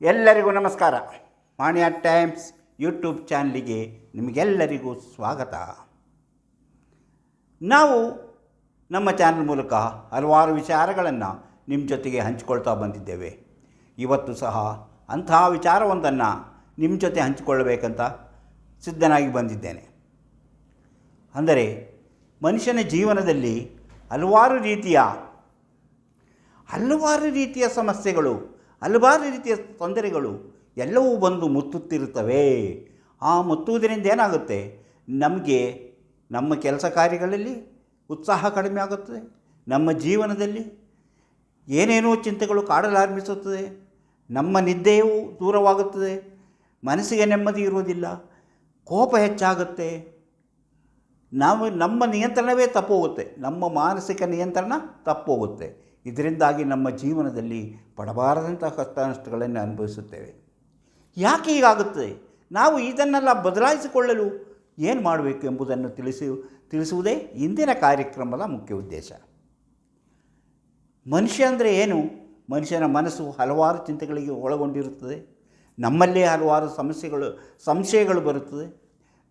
ಎಲ್ಲರಿಗೂ ನಮಸ್ಕಾರ. ಮಾಣಿಯ Times YouTube ಚಾನಲಿಗೆ ನಿಮಗೆಲ್ಲರಿಗೂ ಸ್ವಾಗತ. ನಾವು ನಮ್ಮ ಚಾನಲ್ ಮೂಲಕ ಹಲವಾರು ವಿಚಾರಗಳನ್ನು ನಿಮ್ಮ ಜೊತೆಗೆ ಹಂಚಿಕೊಳ್ತಾ ಬಂದಿದ್ದೇವೆ. ಇವತ್ತು ಸಹ ಅಂತಹ ವಿಚಾರವೊಂದನ್ನು ನಿಮ್ಮ ಜೊತೆ ಹಂಚಿಕೊಳ್ಳಬೇಕಂತ ಸಿದ್ಧನಾಗಿ ಬಂದಿದ್ದೇನೆ. ಅಂದರೆ ಮನುಷ್ಯನ ಜೀವನದಲ್ಲಿ ಹಲವಾರು ರೀತಿಯ ಹಲವಾರು ರೀತಿಯ ಸಮಸ್ಯೆಗಳು ಹಲವಾರು ರೀತಿಯ ತೊಂದರೆಗಳು ಎಲ್ಲವೂ ಬಂದು ಮುತ್ತುತ್ತಿರುತ್ತವೆ. ಆ ಮುತ್ತುವುದರಿಂದ ಏನಾಗುತ್ತೆ? ನಮಗೆ, ನಮ್ಮ ಕೆಲಸ ಕಾರ್ಯಗಳಲ್ಲಿ ಉತ್ಸಾಹ ಕಡಿಮೆ ಆಗುತ್ತದೆ. ನಮ್ಮ ಜೀವನದಲ್ಲಿ ಏನೇನೋ ಚಿಂತೆಗಳು ಕಾಡಲಾರಂಭಿಸುತ್ತದೆ. ನಮ್ಮ ನಿದ್ದೆಯೂ ದೂರವಾಗುತ್ತದೆ. ಮನಸ್ಸಿಗೆ ನೆಮ್ಮದಿ ಇರುವುದಿಲ್ಲ. ಕೋಪ ಹೆಚ್ಚಾಗುತ್ತೆ. ನಾವು ನಮ್ಮ ನಿಯಂತ್ರಣವೇ ತಪ್ಪೋಗುತ್ತೆ ನಮ್ಮ ಮಾನಸಿಕ ನಿಯಂತ್ರಣ ತಪ್ಪೋಗುತ್ತೆ ಇದರಿಂದಾಗಿ ನಮ್ಮ ಜೀವನದಲ್ಲಿ ಪಡಬಾರದಂತಹ ಕಷ್ಟನಷ್ಟಗಳನ್ನು ಅನುಭವಿಸುತ್ತೇವೆ. ಯಾಕೆ ಹೀಗಾಗುತ್ತದೆ ನಾವು ಇದನ್ನೆಲ್ಲ ಬದಲಾಯಿಸಿಕೊಳ್ಳಲು ಏನು ಮಾಡಬೇಕು ಎಂಬುದನ್ನು ತಿಳಿಸಿ, ತಿಳಿಸುವುದೇ ಇಂದಿನ ಕಾರ್ಯಕ್ರಮದ ಮುಖ್ಯ ಉದ್ದೇಶ. ಮನುಷ್ಯ ಅಂದರೆ ಏನು? ಮನುಷ್ಯನ ಮನಸ್ಸು ಹಲವಾರು ಚಿಂತೆಗಳಿಗೆ ಒಳಗೊಂಡಿರುತ್ತದೆ. ನಮ್ಮಲ್ಲೇ ಹಲವಾರು ಸಮಸ್ಯೆಗಳು, ಸಂಶಯಗಳು ಬರುತ್ತದೆ.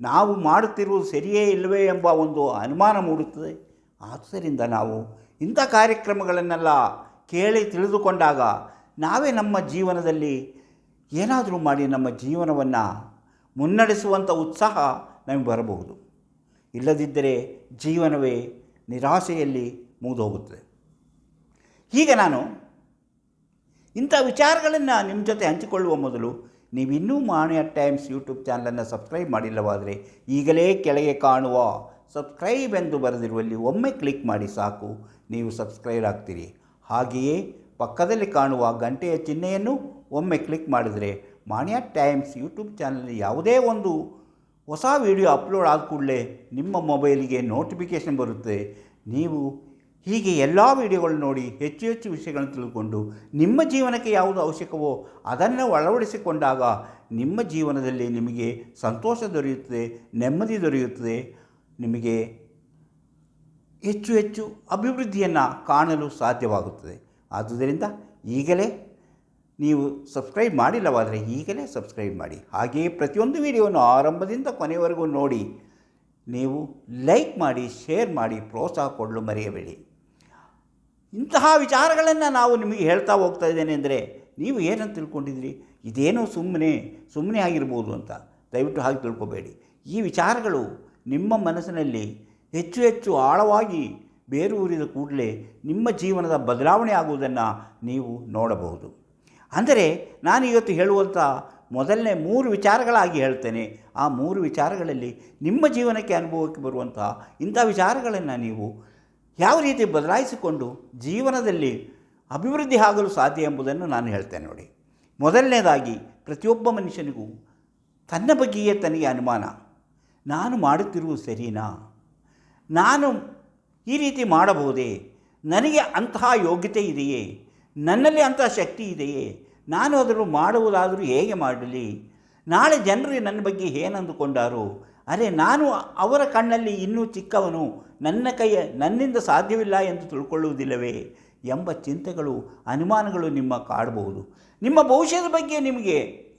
ನಾವು ಮಾಡುತ್ತಿರುವುದು ಸರಿಯೇ ಇಲ್ಲವೇ ಎಂಬ ಒಂದು ಅನುಮಾನ ಮೂಡುತ್ತದೆ. ಆದ್ದರಿಂದ ನಾವು ಇಂಥ ಕಾರ್ಯಕ್ರಮಗಳನ್ನೆಲ್ಲ ಕೇಳಿ ತಿಳಿದುಕೊಂಡಾಗ ನಾವೇ ನಮ್ಮ ಜೀವನದಲ್ಲಿ ಏನಾದರೂ ಮಾಡಿ ನಮ್ಮ ಜೀವನವನ್ನು ಮುನ್ನಡೆಸುವಂಥ ಉತ್ಸಾಹ ನಮಗೆ ಬರಬಹುದು. ಇಲ್ಲದಿದ್ದರೆ ಜೀವನವೇ ನಿರಾಸೆಯಲ್ಲಿ ಮುಗಿದೋಗುತ್ತದೆ. ಹೀಗೆ ನಾನು ಇಂಥ ವಿಚಾರಗಳನ್ನು ನಿಮ್ಮ ಜೊತೆ ಹಂಚಿಕೊಳ್ಳುವ ಮೊದಲು ನೀವಿನ್ನೂ ಮಾಣಿಯ ಟೈಮ್ಸ್ ಯೂಟ್ಯೂಬ್ ಚಾನಲನ್ನು ಸಬ್ಸ್ಕ್ರೈಬ್ ಮಾಡಿಲ್ಲವಾದರೆ ಈಗಲೇ ಕೆಳಗೆ ಕಾಣುವ ಸಬ್ಸ್ಕ್ರೈಬ್ ಎಂದು ಬರೆದಿರುವಲ್ಲಿ ಒಮ್ಮೆ ಕ್ಲಿಕ್ ಮಾಡಿ ಸಾಕು. ನೀವು ಸಬ್ಸ್ಕ್ರೈಬ್ ಆಗ್ತೀರಿ. ಹಾಗೆಯೇ ಪಕ್ಕದಲ್ಲಿ ಕಾಣುವ ಗಂಟೆಯ ಚಿಹ್ನೆಯನ್ನು ಒಮ್ಮೆ ಕ್ಲಿಕ್ ಮಾಡಿದರೆ ಮಾಣಿಯ ಟೈಮ್ಸ್ ಯೂಟ್ಯೂಬ್ ಚಾನಲ್ ಯಾವುದೇ ಒಂದು ಹೊಸ ವಿಡಿಯೋ ಅಪ್ಲೋಡ್ ಆದ ಕೂಡಲೇ ನಿಮ್ಮ ಮೊಬೈಲಿಗೆ ನೋಟಿಫಿಕೇಷನ್ ಬರುತ್ತೆ. ನೀವು ಹೀಗೆ ಎಲ್ಲ ವಿಡಿಯೋಗಳನ್ನು ನೋಡಿ ಹೆಚ್ಚು ಹೆಚ್ಚು ವಿಷಯಗಳನ್ನು ತಿಳ್ಕೊಂಡು ನಿಮ್ಮ ಜೀವನಕ್ಕೆ ಯಾವುದು ಅವಶ್ಯಕವೋ ಅದನ್ನು ಅಳವಡಿಸಿಕೊಂಡಾಗ ನಿಮ್ಮ ಜೀವನದಲ್ಲಿ ನಿಮಗೆ ಸಂತೋಷ ದೊರೆಯುತ್ತದೆ, ನೆಮ್ಮದಿ ದೊರೆಯುತ್ತದೆ. ನಿಮಗೆ ಹೆಚ್ಚು ಹೆಚ್ಚು ಅಭಿವೃದ್ಧಿಯನ್ನು ಕಾಣಲು ಸಾಧ್ಯವಾಗುತ್ತದೆ. ಆದುದರಿಂದ ಈಗಲೇ ನೀವು ಸಬ್ಸ್ಕ್ರೈಬ್ ಮಾಡಿಲ್ಲವಾದರೆ ಈಗಲೇ ಸಬ್ಸ್ಕ್ರೈಬ್ ಮಾಡಿ. ಹಾಗೆಯೇ ಪ್ರತಿಯೊಂದು ವಿಡಿಯೋವನ್ನು ಆರಂಭದಿಂದ ಕೊನೆಯವರೆಗೂ ನೋಡಿ. ನೀವು ಲೈಕ್ ಮಾಡಿ, ಶೇರ್ ಮಾಡಿ, ಪ್ರೋತ್ಸಾಹ ಕೊಡಲು ಮರೆಯಬೇಡಿ. ಇಂತಹ ವಿಚಾರಗಳನ್ನು ನಾವು ನಿಮಗೆ ಹೇಳ್ತಾ ಹೋಗ್ತಾ ಇದ್ದೇನೆ ಅಂದರೆ ನೀವು ಏನಂತ ತಿಳ್ಕೊಂಡಿದ್ದೀರಿ? ಇದೇನೋ ಸುಮ್ಮನೆ ಸುಮ್ಮನೆ ಆಗಿರ್ಬೋದು ಅಂತ. ದಯವಿಟ್ಟು ಹಾಗೆ ತಿಳ್ಕೊಬೇಡಿ. ಈ ವಿಚಾರಗಳು ನಿಮ್ಮ ಮನಸ್ಸಿನಲ್ಲಿ ಹೆಚ್ಚು ಹೆಚ್ಚು ಆಳವಾಗಿ ಬೇರೂರಿದ ಕೂಡಲೇ ನಿಮ್ಮ ಜೀವನದ ಬದಲಾವಣೆ ಆಗುವುದನ್ನು ನೀವು ನೋಡಬಹುದು. ಅಂದರೆ ನಾನು ಇವತ್ತು ಹೇಳುವಂಥ ಮೊದಲನೇ ಮೂರು ವಿಚಾರಗಳಾಗಿ ಹೇಳ್ತೇನೆ. ಆ ಮೂರು ವಿಚಾರಗಳಲ್ಲಿ ನಿಮ್ಮ ಜೀವನಕ್ಕೆ ಅನುಭವಕ್ಕೆ ಬರುವಂಥ ಇಂಥ ವಿಚಾರಗಳನ್ನು ನೀವು ಯಾವ ರೀತಿ ಬದಲಾಯಿಸಿಕೊಂಡು ಜೀವನದಲ್ಲಿ ಅಭಿವೃದ್ಧಿ ಆಗಲು ಸಾಧ್ಯ ಎಂಬುದನ್ನು ನಾನು ಹೇಳ್ತೇನೆ ನೋಡಿ. ಮೊದಲನೇದಾಗಿ ಪ್ರತಿಯೊಬ್ಬ ಮನುಷ್ಯನಿಗೂ ತನ್ನ ಬಗ್ಗೆಯೇ ತನಗೆ ಅನುಮಾನ. ನಾನು ಮಾಡುತ್ತಿರುವುದು ಸರಿನಾ? ನಾನು ಈ ರೀತಿ ಮಾಡಬಹುದೇ? ನನಗೆ ಅಂತಹ ಯೋಗ್ಯತೆ ಇದೆಯೇ? ನನ್ನಲ್ಲಿ ಅಂತಹ ಶಕ್ತಿ ಇದೆಯೇ? ನಾನು ಅದನ್ನು ಮಾಡುವುದಾದರೂ ಹೇಗೆ ಮಾಡಲಿ? ನಾಳೆ ಜನರು ನನ್ನ ಬಗ್ಗೆ ಏನಂದುಕೊಂಡಾರು? ಅರೆ, ನಾನು ಅವರ ಕಣ್ಣಲ್ಲಿ ಇನ್ನೂ ಚಿಕ್ಕವನು, ನನ್ನ ಕೈಯ ನನ್ನಿಂದ ಸಾಧ್ಯವಿಲ್ಲ ಎಂದು ತಿಳ್ಕೊಳ್ಳುವುದಿಲ್ಲವೇ? ಎಂಬ ಚಿಂತೆಗಳು, ಅನುಮಾನಗಳು ನಿಮ್ಮ ಕಾಡಬಹುದು ನಿಮ್ಮ ಭವಿಷ್ಯದ ಬಗ್ಗೆ ನಿಮಗೆ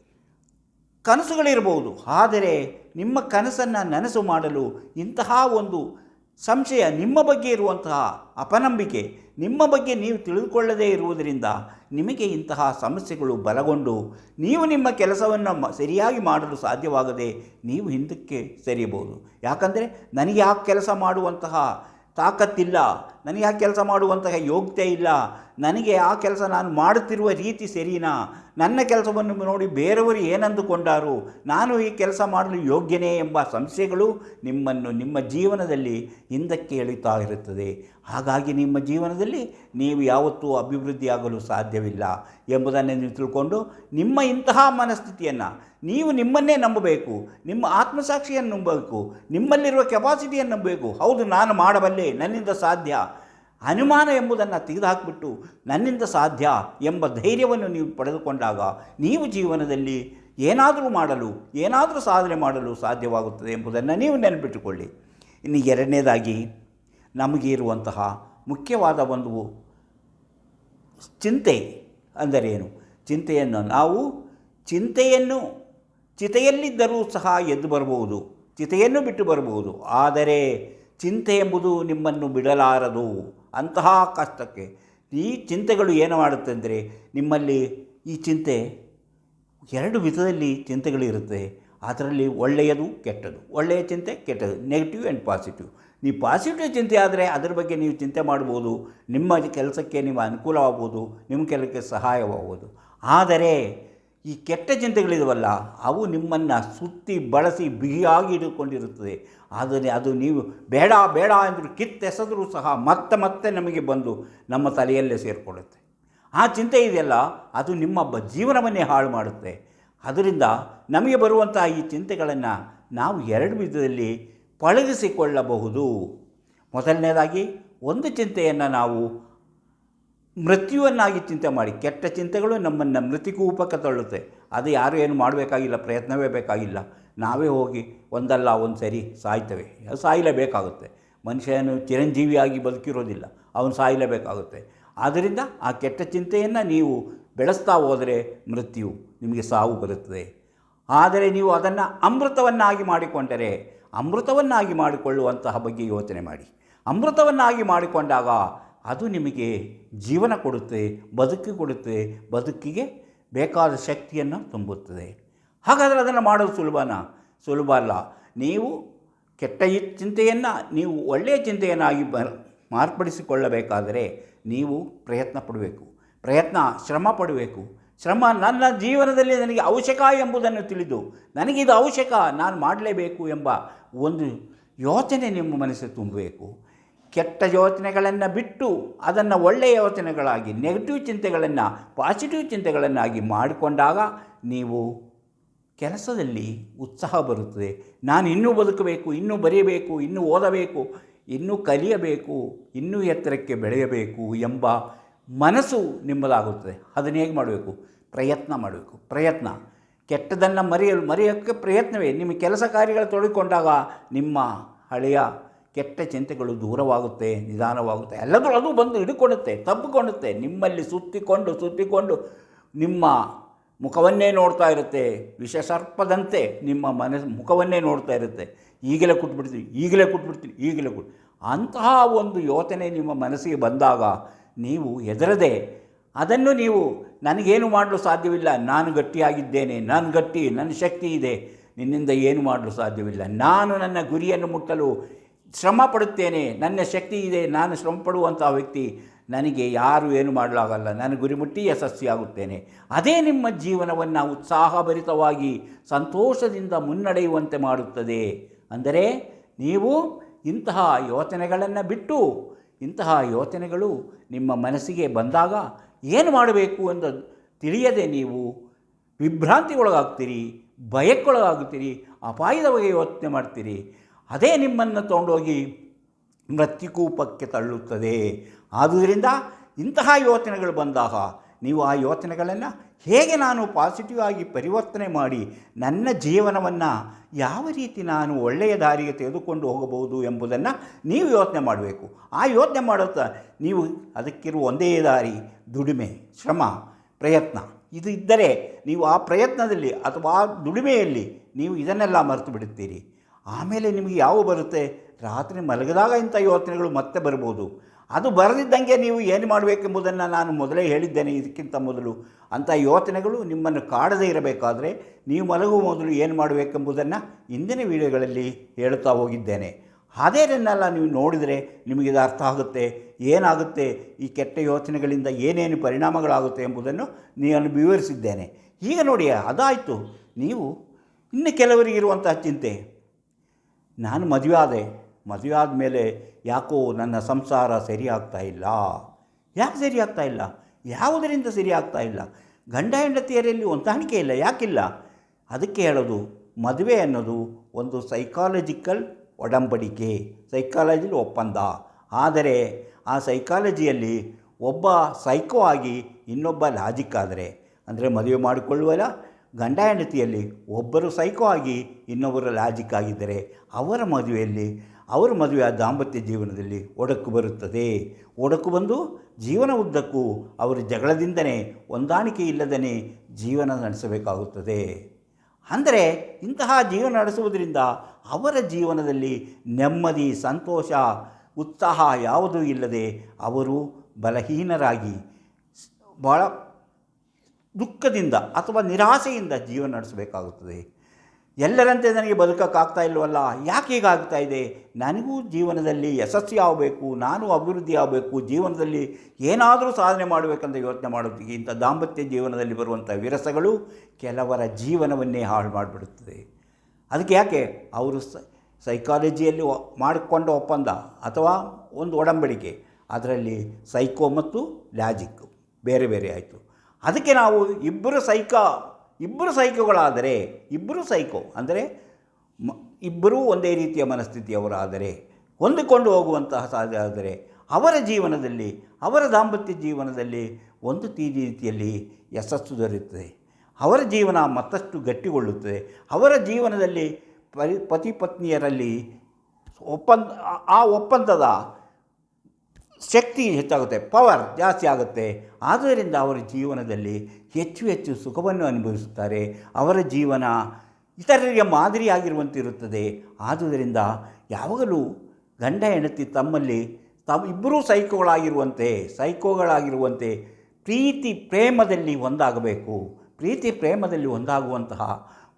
ಕನಸುಗಳಿರಬಹುದು ಆದರೆ ನಿಮ್ಮ ಕನಸನ್ನು ನನಸು ಮಾಡಲು ಇಂತಹ ಒಂದು ಸಂಶಯ ನಿಮ್ಮ ಬಗ್ಗೆ ಇರುವಂತಹ ಅಪನಂಬಿಕೆ ನಿಮ್ಮ ಬಗ್ಗೆ ನೀವು ತಿಳಿದುಕೊಳ್ಳದೇ ಇರುವುದರಿಂದ ನಿಮಗೆ ಇಂತಹ ಸಮಸ್ಯೆಗಳು ಬಲಗೊಂಡು ನೀವು ನಿಮ್ಮ ಕೆಲಸವನ್ನು ಸರಿಯಾಗಿ ಮಾಡಲು ಸಾಧ್ಯವಾಗದೆ ನೀವು ಹಿಂದಕ್ಕೆ ಸರಿಯಬಹುದು. ಯಾಕಂದರೆ ನನಗೆ ಯಾಕೆ ಕೆಲಸ ಮಾಡುವಂತಹ ತಾಕತ್ತಿಲ್ಲ. ನನಗೆ ಆ ಕೆಲಸ ಮಾಡುವಂತಹ ಯೋಗ್ಯತೆ ಇಲ್ಲ. ನನಗೆ ಆ ಕೆಲಸ ನಾನು ಮಾಡುತ್ತಿರುವ ರೀತಿ ಸರಿನಾ? ನನ್ನ ಕೆಲಸವನ್ನು ನೋಡಿ ಬೇರೆಯವರು ಏನಂದುಕೊಂಡಾರು? ನಾನು ಈ ಕೆಲಸ ಮಾಡಲು ಯೋಗ್ಯನೇ ಎಂಬ ಸಂಶಯಗಳು ನಿಮ್ಮನ್ನು ನಿಮ್ಮ ಜೀವನದಲ್ಲಿ ಹಿಂದಕ್ಕೆ ಎಳಿತಾ ಇರುತ್ತದೆ. ಹಾಗಾಗಿ ನಿಮ್ಮ ಜೀವನದಲ್ಲಿ ನೀವು ಯಾವತ್ತೂ ಅಭಿವೃದ್ಧಿಯಾಗಲು ಸಾಧ್ಯವಿಲ್ಲ ಎಂಬುದನ್ನು ನೀವು ತಿಳ್ಕೊಂಡು ನಿಮ್ಮ ಇಂತಹ ಮನಸ್ಥಿತಿಯನ್ನು ನೀವು ನಿಮ್ಮನ್ನೇ ನಂಬಬೇಕು. ನಿಮ್ಮ ಆತ್ಮಸಾಕ್ಷಿಯನ್ನು ನಂಬಬೇಕು. ನಿಮ್ಮಲ್ಲಿರುವ ಕೆಪಾಸಿಟಿಯನ್ನು ನಂಬಬೇಕು. ಹೌದು, ನಾನು ಮಾಡಬಲ್ಲೆ, ನನ್ನಿಂದ ಸಾಧ್ಯ. ಅನುಮಾನ ಎಂಬುದನ್ನು ತೆಗೆದುಹಾಕಿಬಿಟ್ಟು ನನ್ನಿಂದ ಸಾಧ್ಯ ಎಂಬ ಧೈರ್ಯವನ್ನು ನೀವು ಪಡೆದುಕೊಂಡಾಗ ನೀವು ಜೀವನದಲ್ಲಿ ಏನಾದರೂ ಮಾಡಲು, ಏನಾದರೂ ಸಾಧನೆ ಮಾಡಲು ಸಾಧ್ಯವಾಗುತ್ತದೆ ಎಂಬುದನ್ನು ನೀವು ನೆನಪಿಟ್ಟುಕೊಳ್ಳಿ. ಇನ್ನು ಎರಡನೇದಾಗಿ ನಮಗೆ ಇರುವಂತಹ ಮುಖ್ಯವಾದ ಒಂದು ಚಿಂತೆ ಅಂದರೇನು? ಚಿಂತೆಯನ್ನು ನಾವು ಚಿಂತೆಯನ್ನು ಚಿತೆಯಲ್ಲಿದ್ದರೂ ಸಹ ಎದ್ದು ಬರಬಹುದು, ಚಿತೆಯನ್ನು ಬಿಟ್ಟು ಬರಬಹುದು. ಆದರೆ ಚಿಂತೆ ಎಂಬುದು ನಿಮ್ಮನ್ನು ಬಿಡಲಾರದು. ಅಂತಹ ಕಷ್ಟಕ್ಕೆ ಈ ಚಿಂತೆಗಳು ಏನು ಮಾಡುತ್ತೆ ಅಂದರೆ, ನಿಮ್ಮಲ್ಲಿ ಈ ಚಿಂತೆ, ಎರಡು ವಿಧದಲ್ಲಿ ಚಿಂತೆಗಳಿರುತ್ತೆ ಅದರಲ್ಲಿ ಒಳ್ಳೆಯದು, ಕೆಟ್ಟದು. ಒಳ್ಳೆಯ ಚಿಂತೆ, ಕೆಟ್ಟದು. ನೆಗೆಟಿವ್ ಆ್ಯಂಡ್ ಪಾಸಿಟಿವ್ ನೀವು ಪಾಸಿಟಿವ್ ಚಿಂತೆ ಆದರೆ ಅದರ ಬಗ್ಗೆ ನೀವು ಚಿಂತೆ ಮಾಡ್ಬೋದು. ನಿಮ್ಮ ಕೆಲಸಕ್ಕೆ ನಿಮ್ಮ ಅನುಕೂಲವಾಗ್ಬೋದು. ನಿಮ್ಮ ಕೆಲಸಕ್ಕೆ ಸಹಾಯವಾಗ್ಬೋದು. ಆದರೆ ಈ ಕೆಟ್ಟ ಚಿಂತೆಗಳಿದವಲ್ಲ, ಅವು ನಿಮ್ಮನ್ನು ಸುತ್ತಿ ಬಳಸಿ ಬಿಗಿಯಾಗಿ ಹಿಡಿದುಕೊಂಡಿರುತ್ತದೆ. ಆದರೆ ಅದು ನೀವು ಬೇಡ ಬೇಡ ಎಂದು ಕಿತ್ತೆಸೆದರೂ ಸಹ ಮತ್ತೆ ಮತ್ತೆ ನಮಗೆ ಬಂದು ನಮ್ಮ ತಲೆಯಲ್ಲೇ ಸೇರಿಕೊಳ್ಳುತ್ತೆ. ಆ ಚಿಂತೆ ಇದೆಯಲ್ಲ, ಅದು ನಿಮ್ಮ ಬ ಜೀವನವನ್ನೇ ಹಾಳು ಮಾಡುತ್ತೆ. ಅದರಿಂದ ನಮಗೆ ಬರುವಂತಹ ಈ ಚಿಂತೆಗಳನ್ನು ನಾವು ಎರಡು ವಿಧದಲ್ಲಿ ಪಳಗಿಸಿಕೊಳ್ಳಬಹುದು. ಮೊದಲನೇದಾಗಿ, ಒಂದು ಚಿಂತೆಯನ್ನು ನಾವು ಮೃತ್ಯುವನ್ನಾಗಿ ಚಿಂತೆ ಮಾಡಿ, ಕೆಟ್ಟ ಚಿಂತೆಗಳು ನಮ್ಮನ್ನು ಮೃತಿಕೂಪಕ್ಕೆ ತಳ್ಳುತ್ತೆ. ಅದು ಯಾರು ಏನು ಮಾಡಬೇಕಾಗಿಲ್ಲ, ಪ್ರಯತ್ನವೇ ಬೇಕಾಗಿಲ್ಲ. ನಾವೇ ಹೋಗಿ ಒಂದಲ್ಲ ಒಂದು ಸರಿ ಸಾಯ್ತವೆ. ಸಾಯಲೇಬೇಕಾಗುತ್ತೆ. ಮನುಷ್ಯನು ಚಿರಂಜೀವಿಯಾಗಿ ಬದುಕಿರೋದಿಲ್ಲ, ಅವನು ಸಾಯಲೇಬೇಕಾಗುತ್ತೆ. ಆದ್ದರಿಂದ ಆ ಕೆಟ್ಟ ಚಿಂತೆಯನ್ನು ನೀವು ಬೆಳೆಸ್ತಾ ಹೋದರೆ ಮೃತ್ಯು ನಿಮಗೆ ಸಾವು ಬರುತ್ತದೆ. ಆದರೆ ನೀವು ಅದನ್ನು ಅಮೃತವನ್ನಾಗಿ ಮಾಡಿಕೊಂಡರೆ, ಅಮೃತವನ್ನಾಗಿ ಮಾಡಿಕೊಳ್ಳುವಂತಹ ಬಗ್ಗೆ ಯೋಚನೆ ಮಾಡಿ. ಅಮೃತವನ್ನಾಗಿ ಮಾಡಿಕೊಂಡಾಗ ಅದು ನಿಮಗೆ ಜೀವನ ಕೊಡುತ್ತೆ, ಬದುಕು ಕೊಡುತ್ತೆ, ಬದುಕಿಗೆ ಬೇಕಾದ ಶಕ್ತಿಯನ್ನು ತುಂಬುತ್ತದೆ. ಹಾಗಾದರೆ ಅದನ್ನು ಮಾಡೋದು ಸುಲಭನಾ? ಸುಲಭ ಅಲ್ಲ. ನೀವು ಕೆಟ್ಟ ಚಿಂತೆಯನ್ನು, ನೀವು ಒಳ್ಳೆಯ ಚಿಂತೆಯನ್ನಾಗಿ ಬ, ಮಾರ್ಪಡಿಸಿಕೊಳ್ಳಬೇಕಾದರೆ ನೀವು ಪ್ರಯತ್ನ ಪಡಬೇಕು. ಪ್ರಯತ್ನ, ಶ್ರಮ ಪಡಬೇಕು. ಶ್ರಮ ನನ್ನ ಜೀವನದಲ್ಲಿ ನನಗೆ ಅವಶ್ಯಕ ಎಂಬುದನ್ನು ತಿಳಿದು, ನನಗಿದು ಅವಶ್ಯಕ, ನಾನು ಮಾಡಲೇಬೇಕು ಎಂಬ ಒಂದು ಯೋಚನೆ ನಿಮ್ಮ ಮನಸ್ಸಿಗೆ ತುಂಬಬೇಕು. ಕೆಟ್ಟ ಯೋಚನೆಗಳನ್ನು ಬಿಟ್ಟು ಅದನ್ನು ಒಳ್ಳೆಯ ಯೋಚನೆಗಳಾಗಿ ನೆಗೆಟಿವ್ ಚಿಂತೆಗಳನ್ನು ಪಾಸಿಟಿವ್ ಚಿಂತೆಗಳನ್ನಾಗಿ ಮಾಡಿಕೊಂಡಾಗ ನೀವು ಕೆಲಸದಲ್ಲಿ ಉತ್ಸಾಹ ಬರುತ್ತದೆ. ನಾನು ಇನ್ನೂ ಬದುಕಬೇಕು, ಇನ್ನೂ ಬರೆಯಬೇಕು ಇನ್ನೂ ಓದಬೇಕು, ಇನ್ನೂ ಕಲಿಯಬೇಕು, ಇನ್ನೂ ಎತ್ತರಕ್ಕೆ ಬೆಳೆಯಬೇಕು ಎಂಬ ಮನಸ್ಸು ನಿಮ್ಮದಾಗುತ್ತದೆ. ಅದನ್ನು ಹೇಗೆ ಮಾಡಬೇಕು? ಪ್ರಯತ್ನ ಮಾಡಬೇಕು. ಪ್ರಯತ್ನ. ಕೆಟ್ಟದನ್ನು ಮರೆಯಲು, ಮರೆಯೋಕ್ಕೆ ಪ್ರಯತ್ನವೇ. ನಿಮ್ಮ ಕೆಲಸ ಕಾರ್ಯಗಳು ತೊಡಗಿಕೊಂಡಾಗ ನಿಮ್ಮ ಹಳೆಯ ಕೆಟ್ಟ ಚಿಂತೆಗಳು ದೂರವಾಗುತ್ತೆ, ನಿಧಾನವಾಗುತ್ತೆ. ಎಲ್ಲದರೂ ಅದು ಬಂದು ಹಿಡ್ಕೊಳ್ಳುತ್ತೆ, ತಬ್ಬಿಕೊಳ್ಳುತ್ತೆ. ನಿಮ್ಮಲ್ಲಿ ಸುತ್ತಿಕೊಂಡು ಸುತ್ತಿಕೊಂಡು ನಿಮ್ಮ ಮುಖವನ್ನೇ ನೋಡ್ತಾ ಇರುತ್ತೆ. ವಿಷಸರ್ಪದಂತೆ ನಿಮ್ಮ ಮನ ಮುಖವನ್ನೇ ನೋಡ್ತಾ ಇರುತ್ತೆ. ಈಗಲೇ ಕುಟ್ಬಿಡ್ತೀನಿ ಈಗಲೇ ಕುಟ್ಬಿಡ್ತೀನಿ ಈಗಲೇ ಕುಟ್ ಅಂತಹ ಒಂದು ಯೋಚನೆ ನಿಮ್ಮ ಮನಸ್ಸಿಗೆ ಬಂದಾಗ ನೀವು ಹೆದರದೆ ಅದನ್ನು ನೀವು ನನಗೇನು ಮಾಡಲು ಸಾಧ್ಯವಿಲ್ಲ, ನಾನು ಗಟ್ಟಿಯಾಗಿದ್ದೇನೆ ನಾನು ಗಟ್ಟಿ, ನನ್ನ ಶಕ್ತಿ ಇದೆ, ನಿನ್ನಿಂದ ಏನು ಮಾಡಲು ಸಾಧ್ಯವಿಲ್ಲ. ನಾನು ನನ್ನ ಗುರಿಯನ್ನು ಮುಟ್ಟಲು ಶ್ರಮ ಪಡುತ್ತೇನೆ ನನ್ನ ಶಕ್ತಿ ಇದೆ, ನಾನು ಶ್ರಮ ಪಡುವಂಥ ವ್ಯಕ್ತಿ, ನನಗೆ ಯಾರು ಏನು ಮಾಡಲಾಗಲ್ಲ, ನಾನು ಗುರಿ ಮುಟ್ಟಿ ಯಶಸ್ವಿಯಾಗುತ್ತೇನೆ ಅದೇ ನಿಮ್ಮ ಜೀವನವನ್ನು ಉತ್ಸಾಹಭರಿತವಾಗಿ, ಸಂತೋಷದಿಂದ ಮುನ್ನಡೆಯುವಂತೆ ಮಾಡುತ್ತದೆ. ಅಂದರೆ ನೀವು ಇಂತಹ ಯೋಚನೆಗಳನ್ನು ಬಿಟ್ಟು, ಇಂತಹ ಯೋಚನೆಗಳು ನಿಮ್ಮ ಮನಸ್ಸಿಗೆ ಬಂದಾಗ ಏನು ಮಾಡಬೇಕು ಎಂದು ತಿಳಿಯದೆ ನೀವು ವಿಭ್ರಾಂತಿಗೊಳಗಾಗ್ತೀರಿ ಭಯಕ್ಕೊಳಗಾಗುತ್ತೀರಿ ಅಪಾಯದ ಬಗ್ಗೆ ಯೋಚನೆ ಮಾಡ್ತೀರಿ. ಅದೇ ನಿಮ್ಮನ್ನು ತೊಗೊಂಡೋಗಿ ಮೃತ್ಯುಕೂಪಕ್ಕೆ ತಳ್ಳುತ್ತದೆ. ಆದುದರಿಂದ ಇಂತಹ ಯೋಚನೆಗಳು ಬಂದಾಗ ನೀವು ಆ ಯೋಚನೆಗಳನ್ನು ಹೇಗೆ ನಾನು ಪಾಸಿಟಿವ್ ಆಗಿ ಪರಿವರ್ತನೆ ಮಾಡಿ ನನ್ನ ಜೀವನವನ್ನು ಯಾವ ರೀತಿ ನಾನು ಒಳ್ಳೆಯ ದಾರಿಗೆ ತೆಗೆದುಕೊಂಡು ಹೋಗಬಹುದು ಎಂಬುದನ್ನು ನೀವು ಯೋಚನೆ ಮಾಡಬೇಕು. ಆ ಯೋಚನೆ ಮಾಡುತ್ತಾ ನೀವು ಅದಕ್ಕಿರುವ ಒಂದೇ ದಾರಿ ದುಡಿಮೆ, ಶ್ರಮ, ಪ್ರಯತ್ನ. ಇದು ಇದ್ದರೆ ನೀವು ಆ ಪ್ರಯತ್ನದಲ್ಲಿ ಅಥವಾ ಆ ದುಡಿಮೆಯಲ್ಲಿ ನೀವು ಇದನ್ನೆಲ್ಲ ಮರೆತು ಬಿಡುತ್ತೀರಿ. ಆಮೇಲೆ ನಿಮಗೆ ಯಾವ ಬರುತ್ತೆ? ರಾತ್ರಿ ಮಲಗಿದಾಗ ಇಂಥ ಯೋಚನೆಗಳು ಮತ್ತೆ ಬರ್ಬೋದು. ಅದು ಬರದಿದ್ದಂಗೆ ನೀವು ಏನು ಮಾಡಬೇಕೆಂಬುದನ್ನು ನಾನು ಮೊದಲೇ ಹೇಳಿದ್ದೇನೆ ಇದಕ್ಕಿಂತ ಮೊದಲು. ಅಂಥ ಯೋಚನೆಗಳು ನಿಮ್ಮನ್ನು ಕಾಡದೇ ಇರಬೇಕಾದರೆ ನೀವು ಮಲಗುವ ಮೊದಲು ಏನು ಮಾಡಬೇಕೆಂಬುದನ್ನು ಇಂದಿನ ವಿಡಿಯೋಗಳಲ್ಲಿ ಹೇಳುತ್ತಾ ಹೋಗಿದ್ದೇನೆ. ಅದೇನನ್ನೆಲ್ಲ ನೀವು ನೋಡಿದರೆ ನಿಮಗಿದು ಅರ್ಥ ಆಗುತ್ತೆ. ಏನಾಗುತ್ತೆ? ಈ ಕೆಟ್ಟ ಯೋಚನೆಗಳಿಂದ ಏನೇನು ಪರಿಣಾಮಗಳಾಗುತ್ತೆ ಎಂಬುದನ್ನು ನೀನು ವಿವರಿಸಿದ್ದೇನೆ. ಈಗ ನೋಡಿ, ಅದಾಯಿತು. ನೀವು ಇನ್ನು ಕೆಲವರಿಗಿರುವಂತಹ ಚಿಂತೆ. ನಾನು ಮದುವೆ ಆದೆ. ಮದುವೆ ಆದಮೇಲೆ ಯಾಕೋ ನನ್ನ ಸಂಸಾರ ಸರಿ ಆಗ್ತಾ ಇಲ್ಲ. ಯಾಕೆ ಸರಿ ಆಗ್ತಾ ಇಲ್ಲ? ಯಾವುದರಿಂದ ಸರಿ ಆಗ್ತಾ ಇಲ್ಲ? ಗಂಡ ಹೆಂಡತಿಯರಲ್ಲಿ ಹೊಂದಾಣಿಕೆ ಇಲ್ಲ, ಯಾಕಿಲ್ಲ? ಅದಕ್ಕೆ ಹೇಳೋದು, ಮದುವೆ ಅನ್ನೋದು ಒಂದು ಸೈಕಾಲಜಿಕಲ್ ಒಡಂಬಡಿಕೆ ಸೈಕಾಲಜಿಲಿ ಒಪ್ಪಂದ. ಆದರೆ ಆ ಸೈಕಾಲಜಿಯಲ್ಲಿ ಒಬ್ಬ ಸೈಕೋ ಆಗಿ ಇನ್ನೊಬ್ಬ ಲಾಜಿಕ್ ಆದರೆ, ಅಂದರೆ ಮದುವೆ ಮಾಡಿಕೊಳ್ಳುವಲ್ಲ ಗಂಡ ಹೆಂಡತಿಯಲ್ಲಿ ಒಬ್ಬರು ಸೈಕೋ ಆಗಿ ಇನ್ನೊಬ್ಬರು ಲಾಜಿಕ್ ಆಗಿದ್ದರೆ ಅವರ ಮದುವೆಯಲ್ಲಿ, ಅವರ ಮದುವೆಯ ದಾಂಪತ್ಯ ಜೀವನದಲ್ಲಿ ಒಡಕು ಬರುತ್ತದೆ. ಒಡಕು ಬಂದು ಜೀವನ ಉದ್ದಕ್ಕೂ ಅವರ ಜಗಳದಿಂದನೇ ಹೊಂದಾಣಿಕೆ ಇಲ್ಲದೇ ಜೀವನ ನಡೆಸಬೇಕಾಗುತ್ತದೆ. ಅಂದರೆ ಇಂತಹ ಜೀವನ ನಡೆಸುವುದರಿಂದ ಅವರ ಜೀವನದಲ್ಲಿ ನೆಮ್ಮದಿ, ಸಂತೋಷ, ಉತ್ಸಾಹ ಯಾವುದೂ ಇಲ್ಲದೆ ಅವರು ಬಲಹೀನರಾಗಿ ಭಾಳ ದುಃಖದಿಂದ ಅಥವಾ ನಿರಾಸೆಯಿಂದ ಜೀವನ ನಡೆಸಬೇಕಾಗುತ್ತದೆ. ಎಲ್ಲರಂತೆ ನನಗೆ ಬದುಕೋಕ್ಕಾಗ್ತಾ ಇಲ್ಲವಲ್ಲ ಯಾಕೆ ಹೀಗಾಗ್ತಾ ಇದೆ? ನನಗೂ ಜೀವನದಲ್ಲಿ ಯಶಸ್ವಿ ಆಗಬೇಕು, ನಾನು ಅಭಿವೃದ್ಧಿ ಆಗಬೇಕು, ಜೀವನದಲ್ಲಿ ಏನಾದರೂ ಸಾಧನೆ ಮಾಡಬೇಕಂತ ಯೋಚನೆ ಮಾಡೋದಕ್ಕೆ ಇಂಥ ದಾಂಪತ್ಯ ಜೀವನದಲ್ಲಿ ಬರುವಂಥ ವಿರಸಗಳು ಕೆಲವರ ಜೀವನವನ್ನೇ ಹಾಳು ಮಾಡಿಬಿಡುತ್ತದೆ. ಅದಕ್ಕೆ ಯಾಕೆ? ಅವರು ಸೈಕಾಲಜಿಯಲ್ಲಿ ಮಾಡಿಕೊಂಡ ಒಪ್ಪಂದ ಅಥವಾ ಒಂದು ಒಡಂಬಡಿಕೆ. ಅದರಲ್ಲಿ ಸೈಕೋ ಮತ್ತು ಲ್ಯಾಜಿಕ್ ಬೇರೆ ಬೇರೆ ಆಯಿತು. ಅದಕ್ಕೆ ನಾವು ಇಬ್ಬರು ಸೈಕೋ, ಇಬ್ಬರು ಸೈಕೋಗಳಾದರೆ, ಇಬ್ಬರು ಸೈಕೋ, ಅಂದರೆ ಮ, ಇಬ್ಬರೂ ಒಂದೇ ರೀತಿಯ ಮನಸ್ಥಿತಿಯವರಾದರೆ, ಹೊಂದಿಕೊಂಡು ಹೋಗುವಂತಹ ಸಾಧ್ಯ ಆದರೆ, ಅವರ ಜೀವನದಲ್ಲಿ, ಅವರ ದಾಂಪತ್ಯ ಜೀವನದಲ್ಲಿ ಒಂದು ತೀ ರೀತಿಯಲ್ಲಿ ಯಶಸ್ಸು ದೊರೆಯುತ್ತದೆ. ಅವರ ಜೀವನ ಮತ್ತಷ್ಟು ಗಟ್ಟಿಗೊಳ್ಳುತ್ತದೆ. ಅವರ ಜೀವನದಲ್ಲಿ ಪರಿ, ಪತಿ ಪತ್ನಿಯರಲ್ಲಿ ಒಪ್ಪಂದ ಆ ಒಪ್ಪಂದದ ಶಕ್ತಿ ಹೆಚ್ಚಾಗುತ್ತೆ ಪವರ್ ಜಾಸ್ತಿ ಆಗುತ್ತೆ. ಆದ್ದರಿಂದ ಅವರ ಜೀವನದಲ್ಲಿ ಹೆಚ್ಚು ಹೆಚ್ಚು ಸುಖವನ್ನು ಅನುಭವಿಸುತ್ತಾರೆ. ಅವರ ಜೀವನ ಇತರರಿಗೆ ಮಾದರಿಯಾಗಿರುವಂತಿರುತ್ತದೆ. ಆದುದರಿಂದ ಯಾವಾಗಲೂ ಗಂಡ ಹೆಂಡತಿ ತಮ್ಮಲ್ಲಿ ತಾವು ಇಬ್ಬರೂ ಸೈಕೋಗಳಾಗಿರುವಂತೆ ಸೈಕೋಗಳಾಗಿರುವಂತೆ ಪ್ರೀತಿ ಪ್ರೇಮದಲ್ಲಿ ಒಂದಾಗಬೇಕು. ಪ್ರೀತಿ ಪ್ರೇಮದಲ್ಲಿ ಒಂದಾಗುವಂತಹ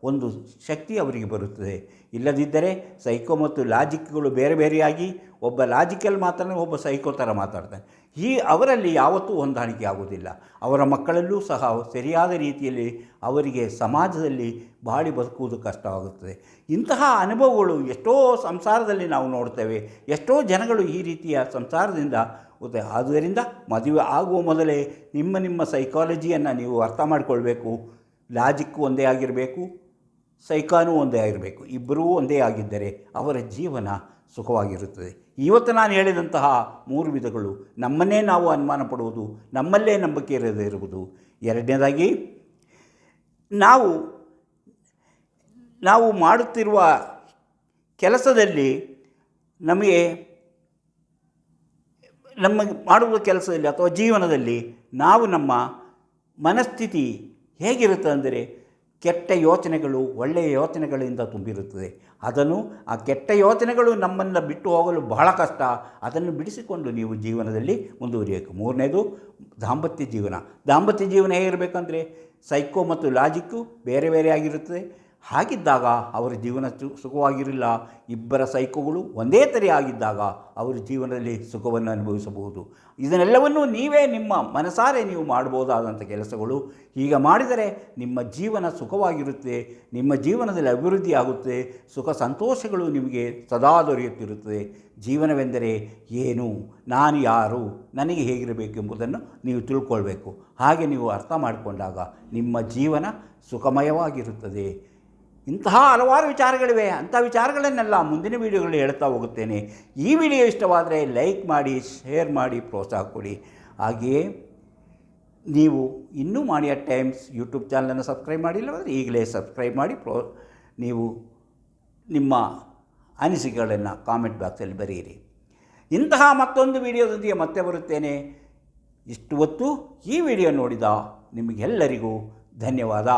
ಒಂದು ಶಕ್ತಿ ಅವರಿಗೆ ಬರುತ್ತದೆ. ಇಲ್ಲದಿದ್ದರೆ ಸೈಕೋ ಮತ್ತು ಲಾಜಿಕ್ಗಳು ಬೇರೆ ಬೇರೆಯಾಗಿ ಒಬ್ಬ ಲಾಜಿಕಲ್ ಮಾತ್ರ ಒಬ್ಬ ಸೈಕೋ ಥರ ಮಾತಾಡ್ತಾನೆ. ಈ ಅವರಲ್ಲಿ ಯಾವತ್ತೂ ಹೊಂದಾಣಿಕೆ ಆಗುವುದಿಲ್ಲ. ಅವರ ಮಕ್ಕಳಲ್ಲೂ ಸಹ ಸರಿಯಾದ ರೀತಿಯಲ್ಲಿ ಅವರಿಗೆ ಸಮಾಜದಲ್ಲಿ ಬಾಳಿ ಬದುಕುವುದು ಕಷ್ಟವಾಗುತ್ತದೆ. ಇಂತಹ ಅನುಭವಗಳು ಎಷ್ಟೋ ಸಂಸಾರದಲ್ಲಿ ನಾವು ನೋಡ್ತೇವೆ. ಎಷ್ಟೋ ಜನಗಳು ಈ ರೀತಿಯ ಸಂಸಾರದಿಂದ ಆದ್ದರಿಂದ ಮದುವೆ ಆಗುವ ಮೊದಲೇ ನಿಮ್ಮ ನಿಮ್ಮ ಸೈಕಾಲಜಿಯನ್ನು ನೀವು ಅರ್ಥ ಮಾಡಿಕೊಳ್ಬೇಕು. ಲಾಜಿಕ್ಕು ಒಂದೇ ಆಗಿರಬೇಕು. ಸೈಕಾನೂ ಒಂದೇ ಆಗಿರಬೇಕು. ಇಬ್ಬರೂ ಒಂದೇ ಆಗಿದ್ದರೆ ಅವರ ಜೀವನ ಸುಖವಾಗಿರುತ್ತದೆ. ಇವತ್ತು ನಾನು ಹೇಳಿದಂತಹ ಮೂರು ವಿಧಗಳು. ನಮ್ಮನ್ನೇ ನಾವು ಅನುಮಾನ ಪಡುವುದು, ನಮ್ಮಲ್ಲೇ ನಂಬಿಕೆ ಇರದೇ ಇರುವುದು. ಎರಡನೇದಾಗಿ, ನಾವು ನಾವು ಮಾಡುತ್ತಿರುವ ಕೆಲಸದಲ್ಲಿ ನಮಗೆ, ನಮ್ಮ ಮಾಡುವ ಕೆಲಸದಲ್ಲಿ ಅಥವಾ ಜೀವನದಲ್ಲಿ ನಾವು ನಮ್ಮ ಮನಸ್ಥಿತಿ ಹೇಗಿರುತ್ತೆ ಅಂದರೆ ಕೆಟ್ಟ ಯೋಚನೆಗಳು ಒಳ್ಳೆಯ ಯೋಚನೆಗಳಿಂದ ತುಂಬಿರುತ್ತದೆ. ಅದನ್ನು ಆ ಕೆಟ್ಟ ಯೋಚನೆಗಳು ನಮ್ಮನ್ನು ಬಿಟ್ಟು ಹೋಗಲು ಬಹಳ ಕಷ್ಟ. ಅದನ್ನು ಬಿಡಿಸಿಕೊಂಡು ನೀವು ಜೀವನದಲ್ಲಿ ಮುಂದುವರಿಯಬೇಕು. ಮೂರನೇದು, ದಾಂಪತ್ಯ ಜೀವನ. ದಾಂಪತ್ಯ ಜೀವನ ಹೇಗಿರಬೇಕಂದ್ರೆ ಸೈಕೋ ಮತ್ತು ಲಾಜಿಕ್ಕು ಬೇರೆ ಬೇರೆ ಆಗಿರುತ್ತದೆ. ಹಾಗಿದ್ದಾಗ ಅವರ ಜೀವನ ಸುಖವಾಗಿರಲಿಲ್ಲ. ಇಬ್ಬರ ಸೈಕೋಗಳು ಒಂದೇ ಥರ ಆಗಿದ್ದಾಗ ಅವರ ಜೀವನದಲ್ಲಿ ಸುಖವನ್ನು ಅನುಭವಿಸಬಹುದು. ಇದನ್ನೆಲ್ಲವನ್ನು ನೀವೇ ನಿಮ್ಮ ಮನಸಾರೆ ನೀವು ಮಾಡಬಹುದಾದಂಥ ಕೆಲಸಗಳು. ಈಗ ಮಾಡಿದರೆ ನಿಮ್ಮ ಜೀವನ ಸುಖವಾಗಿರುತ್ತೆ, ನಿಮ್ಮ ಜೀವನದಲ್ಲಿ ಅಭಿವೃದ್ಧಿ ಆಗುತ್ತೆ ಸುಖ ಸಂತೋಷಗಳು ನಿಮಗೆ ಸದಾ ದೊರೆಯುತ್ತಿರುತ್ತದೆ. ಜೀವನವೆಂದರೆ ಏನು, ನಾನು ಯಾರು, ನನಗೆ ಹೇಗಿರಬೇಕೆಂಬುದನ್ನು ನೀವು ತಿಳ್ಕೊಳ್ಬೇಕು. ಹಾಗೆ ನೀವು ಅರ್ಥ ಮಾಡಿಕೊಂಡಾಗ ನಿಮ್ಮ ಜೀವನ ಸುಖಮಯವಾಗಿರುತ್ತದೆ. ಇಂತಹ ಹಲವಾರು ವಿಚಾರಗಳಿವೆ. ಅಂಥ ವಿಚಾರಗಳನ್ನೆಲ್ಲ ಮುಂದಿನ ವೀಡಿಯೋಗಳಲ್ಲಿ ಹೇಳ್ತಾ ಹೋಗುತ್ತೇನೆ. ಈ ವಿಡಿಯೋ ಇಷ್ಟವಾದರೆ ಲೈಕ್ ಮಾಡಿ, ಶೇರ್ ಮಾಡಿ, ಪ್ರೋತ್ಸಾಹ ಕೊಡಿ. ಹಾಗೆಯೇ ನೀವು ಇನ್ನೂ ಮಾಡಿಯ ಟೈಮ್ಸ್ ಯೂಟ್ಯೂಬ್ ಚಾನಲನ್ನು ಸಬ್ಸ್ಕ್ರೈಬ್ ಮಾಡಿಲ್ಲವಾದರೆ ಈಗಲೇ ಸಬ್ಸ್ಕ್ರೈಬ್ ಮಾಡಿ, ಪ್ರೋ, ನೀವು ನಿಮ್ಮ ಅನಿಸಿಕೆಗಳನ್ನು ಕಾಮೆಂಟ್ ಬಾಕ್ಸಲ್ಲಿ ಬರೆಯಿರಿ. ಇಂತಹ ಮತ್ತೊಂದು ವಿಡಿಯೋದೊಂದಿಗೆ ಮತ್ತೆ ಬರುತ್ತೇನೆ. ಇಷ್ಟು ಹೊತ್ತು ಈ ವಿಡಿಯೋ ನೋಡಿದ ನಿಮಗೆಲ್ಲರಿಗೂ ಧನ್ಯವಾದ.